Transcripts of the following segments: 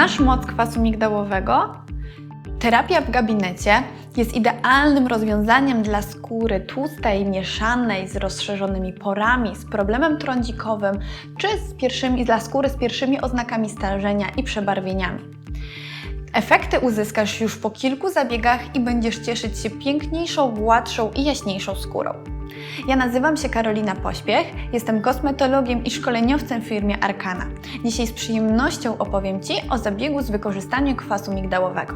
Znasz moc kwasu migdałowego? Terapia w gabinecie jest idealnym rozwiązaniem dla skóry tłustej, mieszanej, z rozszerzonymi porami, z problemem trądzikowym, czy z pierwszymi, dla skóry z pierwszymi oznakami starzenia i przebarwieniami. Efekty uzyskasz już po kilku zabiegach i będziesz cieszyć się piękniejszą, gładszą i jaśniejszą skórą. Ja nazywam się Karolina Pośpiech, jestem kosmetologiem i szkoleniowcem w firmie Arkana. Dzisiaj z przyjemnością opowiem Ci o zabiegu z wykorzystaniem kwasu migdałowego.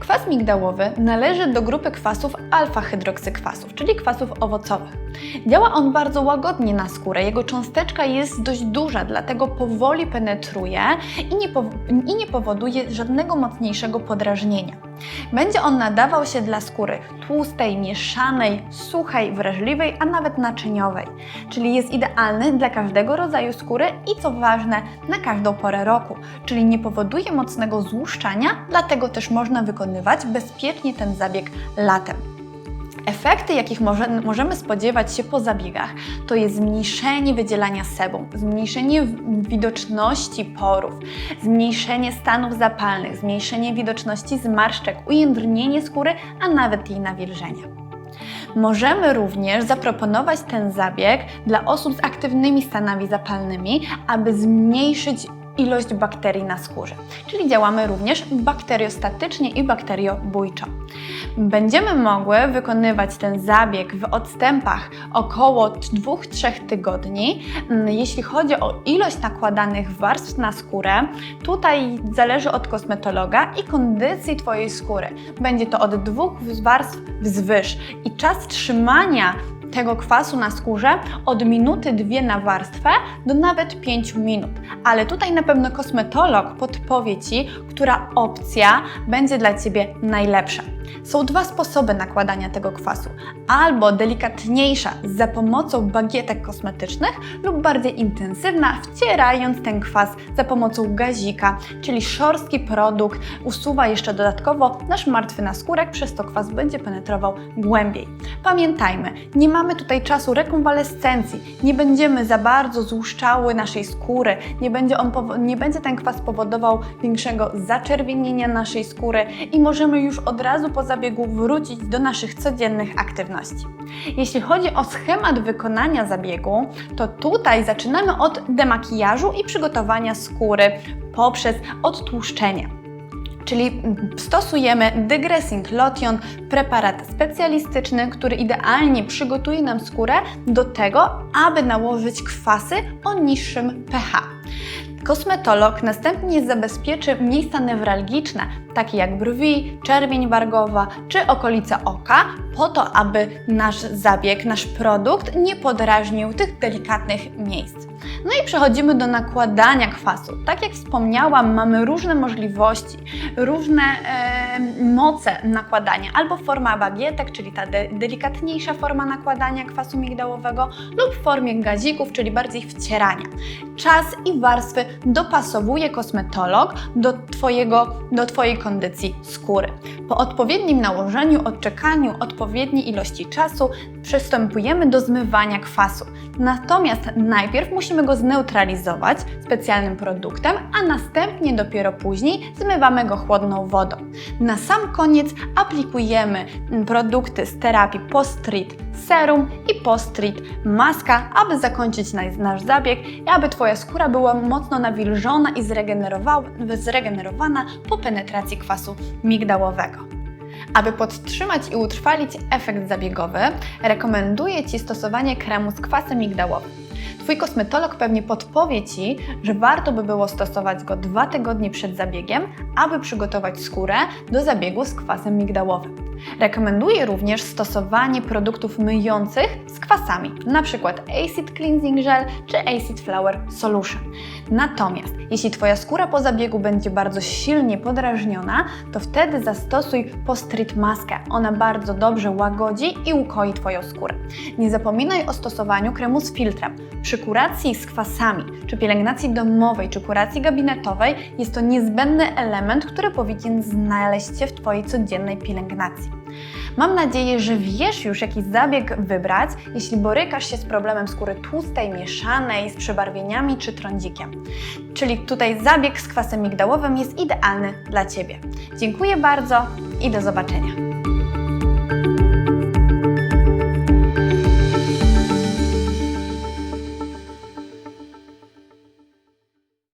Kwas migdałowy należy do grupy kwasów alfa-hydroksykwasów, czyli kwasów owocowych. Działa on bardzo łagodnie na skórę, jego cząsteczka jest dość duża, dlatego powoli penetruje i nie, i nie powoduje żadnego mocniejszego podrażnienia. Będzie on nadawał się dla skóry tłustej, mieszanej, suchej, wrażliwej, a nawet naczyniowej, czyli jest idealny dla każdego rodzaju skóry i co ważne, na każdą porę roku, czyli nie powoduje mocnego złuszczania, dlatego też można wykonywać bezpiecznie ten zabieg latem. Efekty, jakich może, możemy spodziewać się po zabiegach, to jest zmniejszenie wydzielania sebum, zmniejszenie widoczności porów, zmniejszenie stanów zapalnych, zmniejszenie widoczności zmarszczek, ujędrnienie skóry, a nawet jej nawilżenia. Możemy również zaproponować ten zabieg dla osób z aktywnymi stanami zapalnymi, aby zmniejszyć ilość bakterii na skórze. Czyli działamy również bakteriostatycznie i bakteriobójczo. Będziemy mogły wykonywać ten zabieg w odstępach około 2-3 tygodni. Mm, Jeśli chodzi o ilość nakładanych warstw na skórę, tutaj zależy od kosmetologa i kondycji Twojej skóry. Będzie to od dwóch warstw wzwyż i czas trzymania tego kwasu na skórze od minuty dwie na warstwę do nawet 5 minut. Ale tutaj na pewno kosmetolog podpowie Ci, która opcja będzie dla Ciebie najlepsza. Są dwa sposoby nakładania tego kwasu. Albo delikatniejsza za pomocą bagietek kosmetycznych lub bardziej intensywna, wcierając ten kwas za pomocą gazika, czyli szorstki produkt usuwa jeszcze dodatkowo nasz martwy naskórek, przez to kwas będzie penetrował głębiej. Pamiętajmy, nie mamy tutaj czasu rekonwalescencji, nie będziemy za bardzo złuszczały naszej skóry, nie będzie, on, nie będzie ten kwas powodował większego zaczerwienienia naszej skóry i możemy już od razu po zabiegu wrócić do naszych codziennych aktywności. Jeśli chodzi o schemat wykonania zabiegu, to tutaj zaczynamy od demakijażu i przygotowania skóry poprzez odtłuszczenie czyli stosujemy Degressing Lotion, preparat specjalistyczny, który idealnie przygotuje nam skórę do tego, aby nałożyć kwasy o niższym pH. Kosmetolog następnie zabezpieczy miejsca newralgiczne, takie jak brwi, czerwień wargowa czy okolice oka, po to, aby nasz zabieg, nasz produkt nie podrażnił tych delikatnych miejsc. No i przechodzimy do nakładania kwasu. Tak jak wspomniałam, mamy różne możliwości, różne e, moce nakładania, albo forma bagietek, czyli ta de delikatniejsza forma nakładania kwasu migdałowego, lub w formie gazików, czyli bardziej wcierania. Czas i warstwy dopasowuje kosmetolog do, twojego, do Twojej kondycji skóry. Po odpowiednim nałożeniu, odczekaniu odpowiedniej ilości czasu przystępujemy do zmywania kwasu. Natomiast najpierw musimy go zneutralizować specjalnym produktem, a następnie dopiero później zmywamy go chłodną wodą. Na sam koniec aplikujemy produkty z terapii post-treat serum i post-treat maska, aby zakończyć nasz zabieg i aby Twoja skóra była mocno nawilżona i zregenerowana po penetracji kwasu migdałowego. Aby podtrzymać i utrwalić efekt zabiegowy, rekomenduję Ci stosowanie kremu z kwasem migdałowym. Twój kosmetolog pewnie podpowie Ci, że warto by było stosować go dwa tygodnie przed zabiegiem, aby przygotować skórę do zabiegu z kwasem migdałowym. Rekomenduję również stosowanie produktów myjących z kwasami, np. Acid Cleansing Gel czy Acid Flower Solution. Natomiast jeśli Twoja skóra po zabiegu będzie bardzo silnie podrażniona, to wtedy zastosuj Post-Treat maskę. Ona bardzo dobrze łagodzi i ukoi Twoją skórę. Nie zapominaj o stosowaniu kremu z filtrem. Przy Kuracji z kwasami, czy pielęgnacji domowej, czy kuracji gabinetowej jest to niezbędny element, który powinien znaleźć się w Twojej codziennej pielęgnacji. Mam nadzieję, że wiesz już, jaki zabieg wybrać, jeśli borykasz się z problemem skóry tłustej, mieszanej, z przebarwieniami czy trądzikiem. Czyli tutaj zabieg z kwasem migdałowym jest idealny dla Ciebie. Dziękuję bardzo i do zobaczenia.